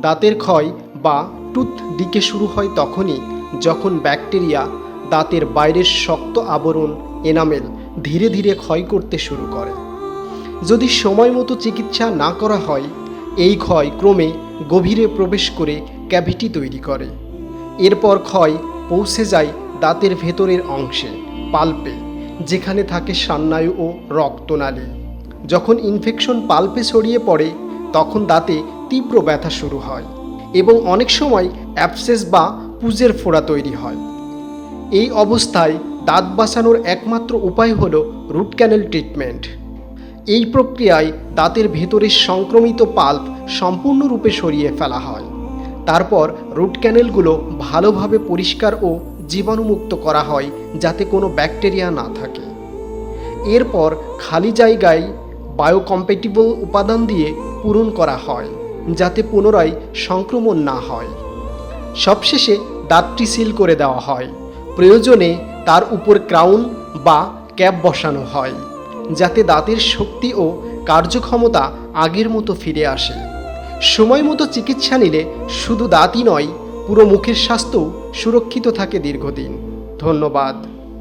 দাঁতের ক্ষয় বা টুথ ডিকে শুরু হয় তখনই যখন ব্যাকটেরিয়া দাঁতের বাইরের শক্ত আবরণ এনামেল ধীরে ধীরে ক্ষয় করতে শুরু করে। যদি সময় মতো চিকিৎসা না করা হয়, এই ক্ষয় ক্রমে গভীরে প্রবেশ করে ক্যাভিটি তৈরি করে। এরপর ক্ষয় পৌঁছে যায় দাঁতের ভেতরের অংশে, পাল্পে, যেখানে থাকে সান্নায়ু ও রক্তনালী। যখন ইনফেকশন পাল্পে ছড়িয়ে পড়ে, তখন দাঁতে তীব্র ব্যথা শুরু হয় এবং অনেক সময় অ্যাপসেস বা পুজের ফোড়া তৈরি হয়। এই অবস্থায় দাঁত বাঁচানোর একমাত্র উপায় হল রুট ক্যানেল ট্রিটমেন্ট। এই প্রক্রিয়ায় দাঁতের ভেতরের সংক্রমিত পাল্প সম্পূর্ণরূপে সরিয়ে ফেলা হয়। তারপর রুট ক্যানেলগুলো ভালোভাবে পরিষ্কার ও জীবাণুমুক্ত করা হয় যাতে কোনো ব্যাকটেরিয়া না থাকে। এরপর খালি জায়গায় বায়োকম্প্যাটিবল উপাদান দিয়ে পূরণ করা হয়। যাতে পুনরায় সংক্রমণ না হয়। সবশেষে দাঁতটি সিল করে দেওয়া হয়। প্রয়োজনে তার উপর ক্রাউন বা ক্যাপ বসানো হয়, যাতে দাঁতের শক্তি ও কার্যক্ষমতা আগের মতো ফিরে আসে। সময় মতো চিকিৎসা নিলে শুধু দাঁতই নয়, পুরো মুখের স্বাস্থ্যও সুরক্ষিত থাকে দীর্ঘদিন। ধন্যবাদ।